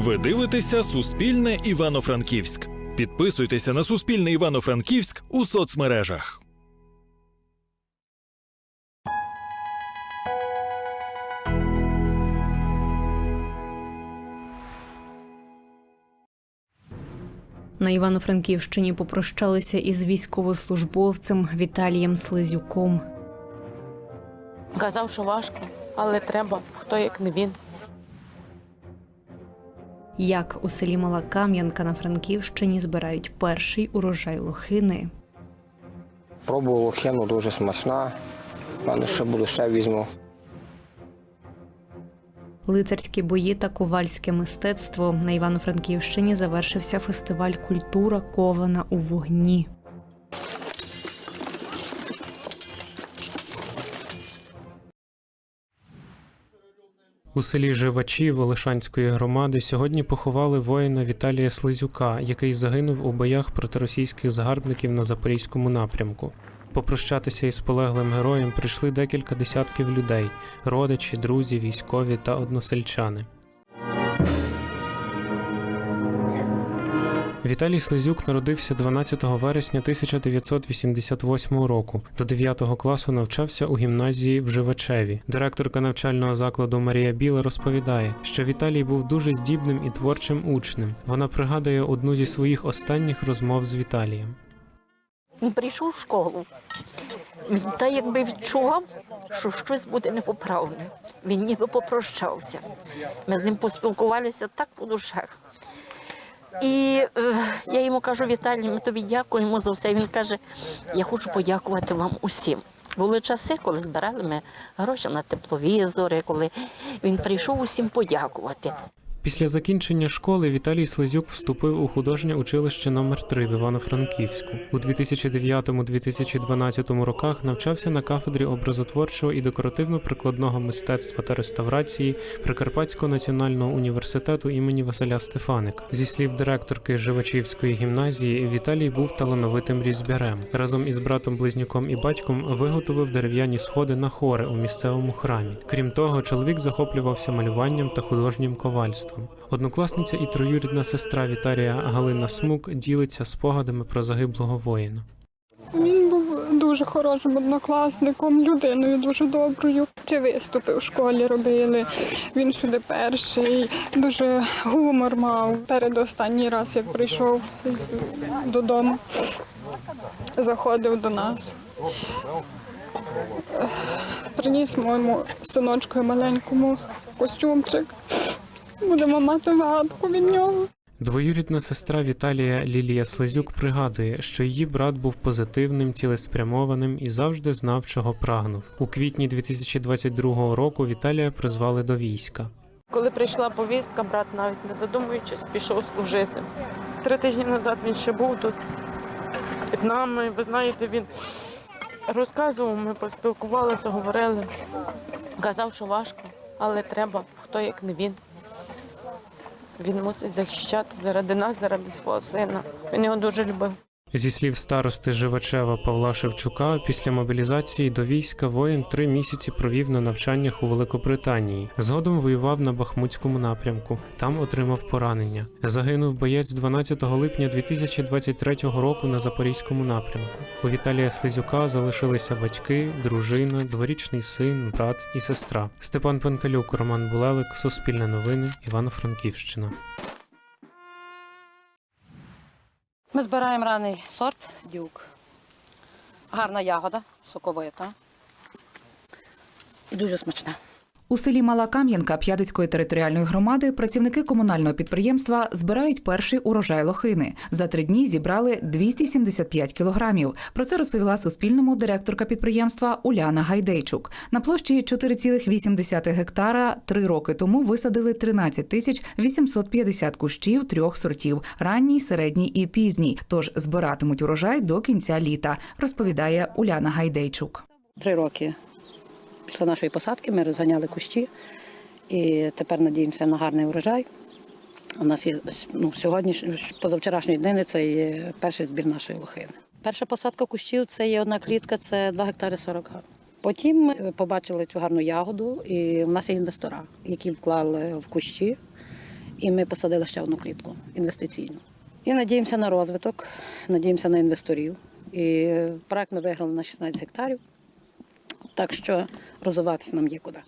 Ви дивитеся Суспільне Івано-Франківськ. Підписуйтеся на Суспільне Івано-Франківськ у соцмережах. На Івано-Франківщині попрощалися із військовослужбовцем Віталієм Слизюком. Казав, що важко, але треба, хто як не він. Як у селі Мала Кам'янка на Франківщині збирають перший урожай лохини. Пробував лохину дуже смачна. Певно, ще буду ще візьму. Лицарські бої та ковальське мистецтво на Івано-Франківщині завершився фестиваль Культура кована у вогні. У селі Живачі Волошанської громади сьогодні поховали воїна Віталія Слизюка, який загинув у боях проти російських загарбників на запорізькому напрямку. Попрощатися із полеглим героєм прийшли декілька десятків людей: родичі, друзі, військові та односельчани. Віталій Слизюк народився 12 вересня 1988 року. До 9 класу навчався у гімназії в Живачеві. Директорка навчального закладу Марія Біла розповідає, що Віталій був дуже здібним і творчим учнем. Вона пригадує одну зі своїх останніх розмов з Віталієм. Він прийшов в школу. Так якби відчував, що щось буде непоправне. Він ніби попрощався. Ми з ним поспілкувалися так по душах. І е, я йому кажу, Віталій, ми тобі дякуємо за все. Він каже, я хочу подякувати вам усім. Були часи, коли збирали ми гроші на тепловізори, коли він прийшов усім подякувати. Після закінчення школи Віталій Слизюк вступив у художнє училище номер 3 в Івано-Франківську. У 2009-2012 роках навчався на кафедрі образотворчого і декоративно-прикладного мистецтва та реставрації Прикарпатського національного університету імені Василя Стефаника. Зі слів директорки Живачівської гімназії, Віталій був талановитим різьбярем. Разом із братом близнюком і батьком виготовив дерев'яні сходи на хори у місцевому храмі. Крім того, чоловік захоплювався малюванням та художнім ковальством. Однокласниця і троюрідна сестра Віталія Галина Смук ділиться спогадами про загиблого воїна. Він був дуже хорошим однокласником, людиною дуже доброю. Чи виступи в школі робили. Він сюди перший, дуже гумор мав. Перед останній раз, як прийшов додому, заходив до нас. Приніс моєму синочку маленькому костюмчик. Будемо мати згадку від нього. Двоюрідна сестра Віталія Лілія Слизюк пригадує, що її брат був позитивним, цілеспрямованим і завжди знав, чого прагнув. У квітні 2022 року Віталія призвали до війська. Коли прийшла повістка, брат навіть не задумуючись, пішов служити. Три тижні назад він ще був тут з нами. Ви знаєте, він розказував, ми поспілкувалися, говорили. Казав, що важко, але треба, хто як не він. Він мусить захищати заради нас, заради свого сина. Він його дуже любив. Зі слів старости Живачева Павла Шевчука, після мобілізації до війська воїн три місяці провів на навчаннях у Великобританії. Згодом воював на Бахмутському напрямку. Там отримав поранення. Загинув боєць 12 липня 2023 року на Запорізькому напрямку. У Віталія Слизюка залишилися батьки, дружина, дворічний син, брат і сестра. Степан Пенкалюк, Роман Булелик, Суспільне новини, Івано-Франківщина. Ми збираємо раний сорт дюк. Гарна ягода, соковита і дуже смачна. У селі Мала Кам'янка П'ядицької територіальної громади працівники комунального підприємства збирають перший урожай лохини. За три дні зібрали 275 кілограмів. Про це розповіла Суспільному директорка підприємства Уляна Гайдейчук. На площі 4,8 гектара три роки тому висадили 13 тисяч 850 кущів трьох сортів ранній, середній і пізній. Тож збиратимуть урожай до кінця літа, розповідає Уляна Гайдейчук. Три роки після нашої посадки ми розганяли кущі і тепер надіємося на гарний урожай. У нас є ну, сьогодні, позавчорашньої днини, це є перший збір нашої лохини. Перша посадка кущів це є одна клітка, це 2 гектари 40 га. Потім ми побачили цю гарну ягоду, і в нас є інвестора, які вклали в кущі. і ми посадили ще одну клітку інвестиційну. І надіємося на розвиток, надіємося на інвесторів. І проект ми виграли на 16 гектарів, так що розвиватися нам є куди.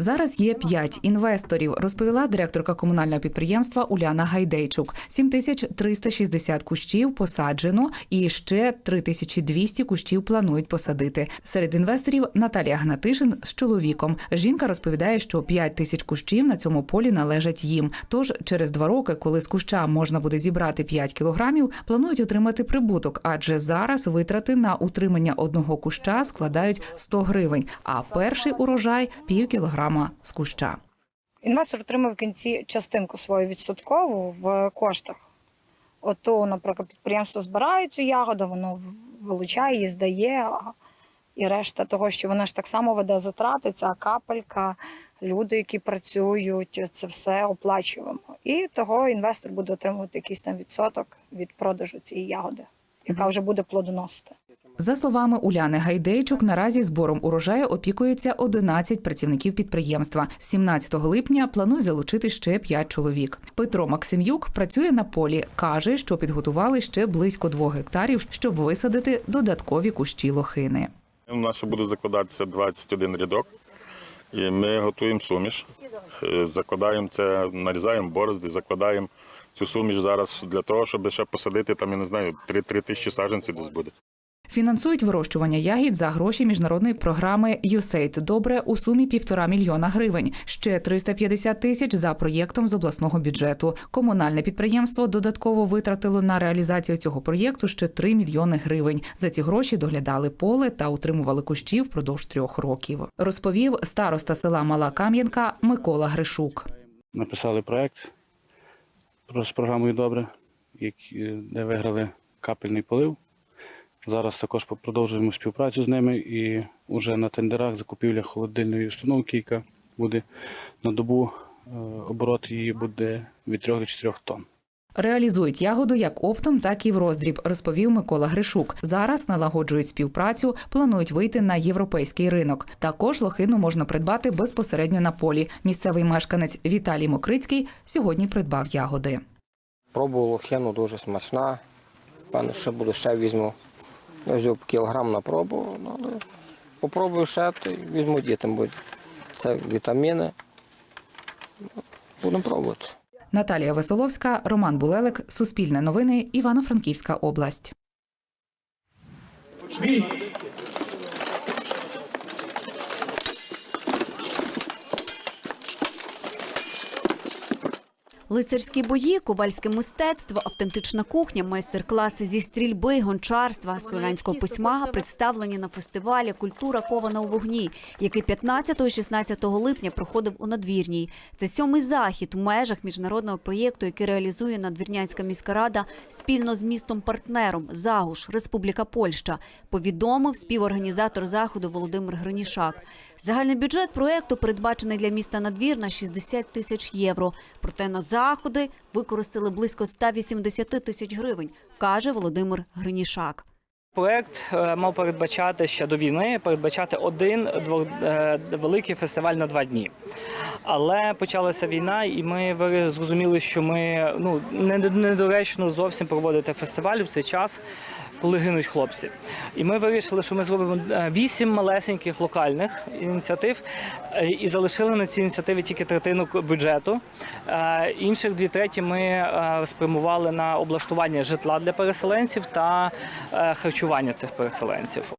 Зараз є п'ять інвесторів, розповіла директорка комунального підприємства Уляна Гайдейчук. 7360 кущів посаджено, і ще 3200 кущів планують посадити. Серед інвесторів Наталія Гнатишин з чоловіком. Жінка розповідає, що 5 тисяч кущів на цьому полі належать їм. Тож через два роки, коли з куща можна буде зібрати 5 кілограмів, планують отримати прибуток, адже зараз витрати на утримання одного куща складають 100 гривень, а перший урожай пів кілограма з куща. Інвестор отримав в кінці частинку свою відсоткову в коштах. Ото, наприклад, підприємство збирає цю ягоду, воно вилучає її, здає, і решта того, що вона ж так само веде затрати, ця капелька, люди, які працюють, це все оплачуємо. І того інвестор буде отримувати якийсь там відсоток від продажу цієї ягоди, яка вже буде плодоносити. За словами Уляни Гайдейчук, наразі збором урожаю опікується 11 працівників підприємства. З 17 липня планують залучити ще 5 чоловік. Петро Максим'юк працює на полі. каже, що підготували ще близько 2 гектарів, щоб висадити додаткові кущі лохини. У нас ще буде закладатися 21 рядок, і ми готуємо суміш. Е, Закладаємо це, нарізаємо борозди, закладаємо цю суміш зараз для того, щоб ще посадити там, я не знаю, 3-3 тисячі саджанців десь буде. Фінансують вирощування ягід за гроші міжнародної програми «USAID Добре у сумі півтора мільйона гривень. Ще 350 тисяч за проєктом з обласного бюджету. Комунальне підприємство додатково витратило на реалізацію цього проєкту ще 3 мільйони гривень. За ці гроші доглядали поле та утримували кущі впродовж трьох років. Розповів староста села Мала Кам'янка Микола Гришук. написали проект про- з програмою Добре, де виграли капельний полив. Зараз також продовжуємо співпрацю з ними і вже на тендерах закупівля холодильної установки, яка буде на добу е, оборот її буде від 3 до 4 тонн. Реалізують ягоду як оптом, так і в роздріб, розповів Микола Гришук. Зараз налагоджують співпрацю, планують вийти на європейський ринок. Також лохину можна придбати безпосередньо на полі. Місцевий мешканець Віталій Мокрицький сьогодні придбав ягоди. Пробував лохину дуже смачна. Певно, ще буду ще візьму. Я взяв кілограм на пробу, ну, але попробую ще, то візьму дітям, бо це вітаміни. Будемо пробувати. Наталія Весоловська, Роман Булелик, Суспільне новини, Івано-Франківська область. Лицарські бої, ковальське мистецтво, автентична кухня, майстер-класи зі стрільби, гончарства, слов'янського письма представлені на фестивалі Культура кована у вогні, який 15-16 липня проходив у надвірній. Це сьомий захід у межах міжнародного проєкту, який реалізує надвірнянська міська рада спільно з містом партнером Загуш, Республіка Польща. Повідомив співорганізатор заходу Володимир Гранішак. Загальний бюджет проєкту передбачений для міста Надвірна 60 тисяч євро. Проте на заходи використали близько 180 тисяч гривень, каже Володимир Гринішак. Проект е, мав передбачати ще до війни передбачати один двох, е, великий фестиваль на два дні. Але почалася війна, і ми зрозуміли, що ми ну не- недоречно зовсім проводити фестиваль в цей час, коли гинуть хлопці. І ми вирішили, що ми зробимо е, вісім малесеньких локальних ініціатив е, і залишили на ці ініціативи тільки третину бюджету. Е, Інших дві треті ми спрямували на облаштування житла для переселенців та харчування цих переселенців.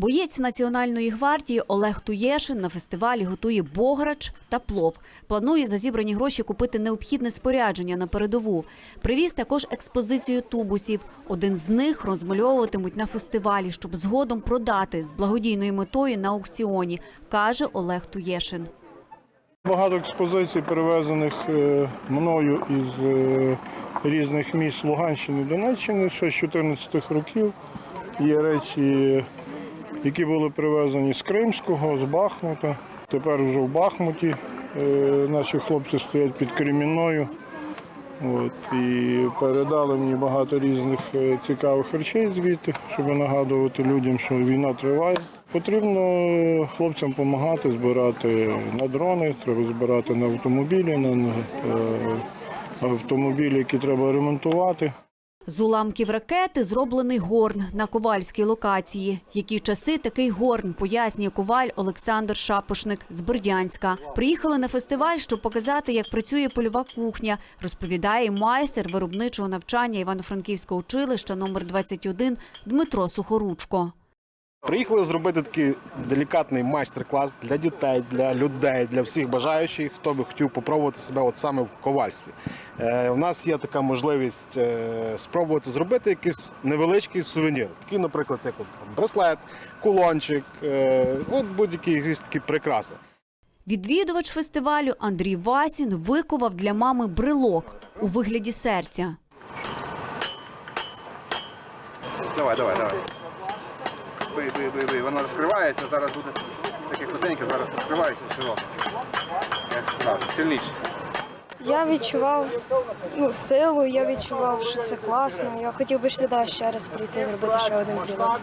Боєць Національної гвардії Олег Туєшин на фестивалі готує бограч та плов. Планує за зібрані гроші купити необхідне спорядження на передову. Привіз також експозицію тубусів. Один з них розмальовуватимуть на фестивалі, щоб згодом продати з благодійною метою на аукціоні, каже Олег Туєшин. Багато експозицій перевезених е, мною із е, різних міст Луганщини, Донеччини ще з 14 років. Є речі, які були привезені з Кримського, з Бахмута. Тепер вже в Бахмуті е, наші хлопці стоять під Кремінною. От, і передали мені багато різних е, цікавих речей звідти, щоб нагадувати людям, що війна триває. Потрібно е, хлопцям допомагати збирати на дрони, треба збирати на автомобілі, на, автомобілі, які треба ремонтувати. З уламків ракети зроблений горн на ковальській локації. Які часи такий горн, пояснює коваль Олександр Шапошник з Бердянська. Приїхали на фестиваль, щоб показати, як працює польова кухня, розповідає майстер виробничого навчання Івано-Франківського училища номер 21 Дмитро Сухоручко. Приїхали зробити такий делікатний майстер-клас для дітей, для людей, для всіх бажаючих, хто би хотів попробувати себе от саме в ковальстві. Е, у нас є така можливість е, спробувати зробити якийсь невеличкий сувенір. Такий, наприклад, як от, там, браслет, кулончик, е, от будь-які якісь такі прикраси. Відвідувач фестивалю Андрій Васін викував для мами брелок у вигляді серця. Давай, давай, давай. Бий, бий, бий, бий. Воно розкривається, зараз буде таке крутеньке, зараз розкривається широко. Як сильніше. Я відчував ну, силу, я відчував, що це класно. Я хотів би сюди ще раз прийти, зробити ще один брілок.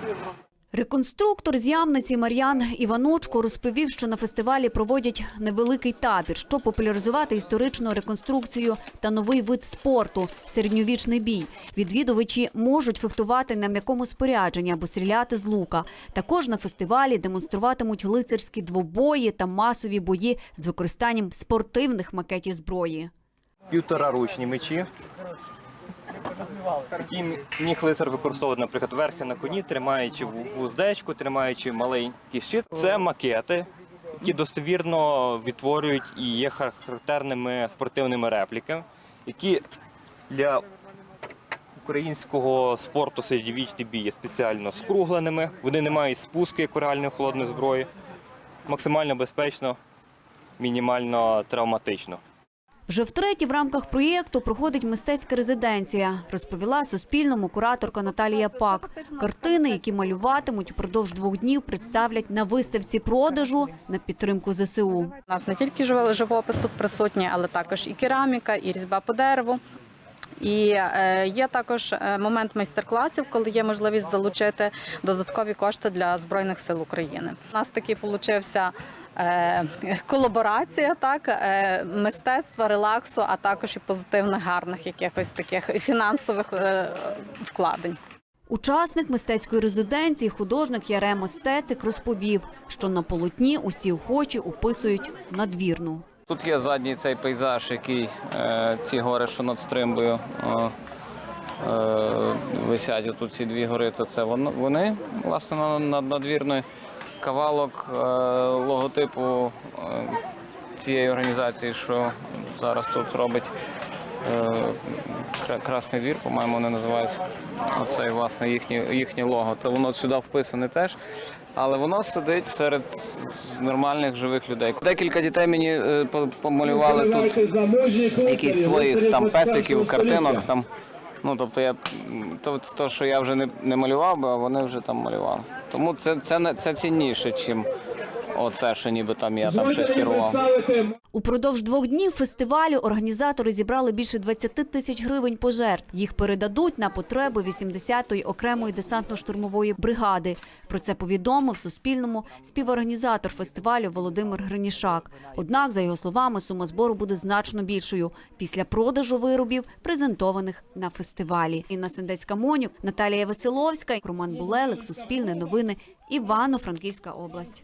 Реконструктор з Ямниці Мар'ян Іваночко розповів, що на фестивалі проводять невеликий табір, щоб популяризувати історичну реконструкцію та новий вид спорту середньовічний бій. Відвідувачі можуть фехтувати на м'якому спорядженні або стріляти з лука. Також на фестивалі демонструватимуть лицарські двобої та масові бої з використанням спортивних макетів зброї. півтораручні мечі. Які міг лицар використовувати, наприклад, верхи на коні, тримаючи вуздечку, тримаючи маленький щит. Це макети, які достовірно відтворюють і є характерними спортивними репліками, які для українського спорту середньовічний бій є спеціально скругленими. Вони не мають спуску, як у реальної холодної зброї. Максимально безпечно, мінімально травматично. Вже втретє в рамках проєкту проходить мистецька резиденція, розповіла Суспільному кураторка Наталія Пак. Картини, які малюватимуть упродовж двох днів, представлять на виставці продажу на підтримку ЗСУ. У нас не тільки жив- живопис тут присутній, але також і кераміка, і різьба по дереву. І е, є також е, момент майстер-класів, коли є можливість залучити додаткові кошти для збройних сил України. У нас такий получився колаборація, так е, мистецтва, релаксу, а також і позитивних гарних якихось таких фінансових е, вкладень. Учасник мистецької резиденції, художник Ярема Стецик розповів, що на полотні усі охочі описують надвірну. Тут є задній цей пейзаж, який е, ці гори, що над стримбою е, е, висять. Тут ці дві гори, то це воно- вони, власне, над надвірною. Кавалок е, логотипу е, цієї організації, що зараз тут робить е, Красний двір, по-моєму, вони називаються. Оце власне їхнє, їхнє лого. То воно сюди вписане теж. Але воно сидить серед нормальних живих людей. Декілька дітей мені помалювали тут якісь своїх там песиків, картинок. Там. Ну, тобто я то, то, що я вже не, не малював би, а вони вже там малювали. Тому це, це, це цінніше, ніж оце, що ніби там я там щось керував. Упродовж двох днів фестивалю організатори зібрали більше 20 тисяч гривень пожертв. Їх передадуть на потреби 80-ї окремої десантно-штурмової бригади. Про це повідомив Суспільному співорганізатор фестивалю Володимир Гринішак. Однак, за його словами, сума збору буде значно більшою після продажу виробів, презентованих на фестивалі. Інна Сендецька Монюк, Наталія Василовська, Роман Булелик, Суспільне новини, Івано-Франківська область.